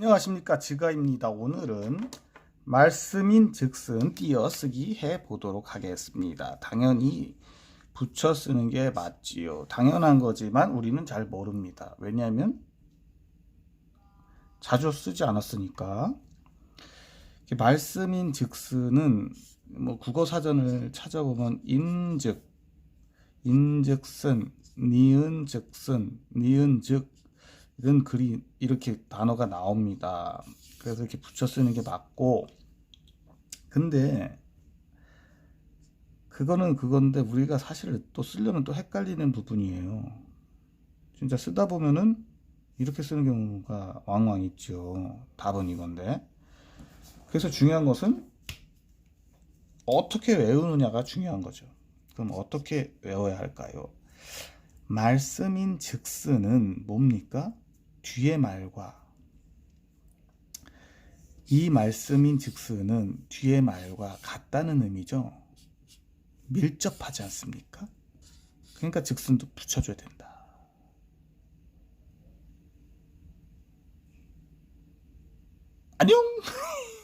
안녕하십니까 지가입니다. 오늘은 말씀인 즉슨 띄어쓰기 해 보도록 하겠습니다. 당연히 붙여 쓰는 게 맞지요. 당연한 거지만 우리는 잘 모릅니다. 왜냐하면 자주 쓰지 않았으니까. 말씀인 즉슨은 뭐 국어 사전을 찾아보면 인즉, 인즉슨, 니은즉슨, 니은즉 이런 글이 이렇게 단어가 나옵니다. 그래서 이렇게 붙여 쓰는 게 맞고, 근데 그거는 그건데 우리가 사실 또 쓰려면 또 헷갈리는 부분이에요. 진짜 쓰다 보면은 이렇게 쓰는 경우가 왕왕 있죠. 답은 이건데. 그래서 중요한 것은 어떻게 외우느냐가 중요한 거죠. 그럼 어떻게 외워야 할까요? 말씀인 즉스는 뭡니까? 뒤의 말과 이 말씀인 즉스는 뒤의 말과 같다는 의미죠. 밀접하지 않습니까? 그러니까 즉슨도 붙여줘야 된다. 안녕!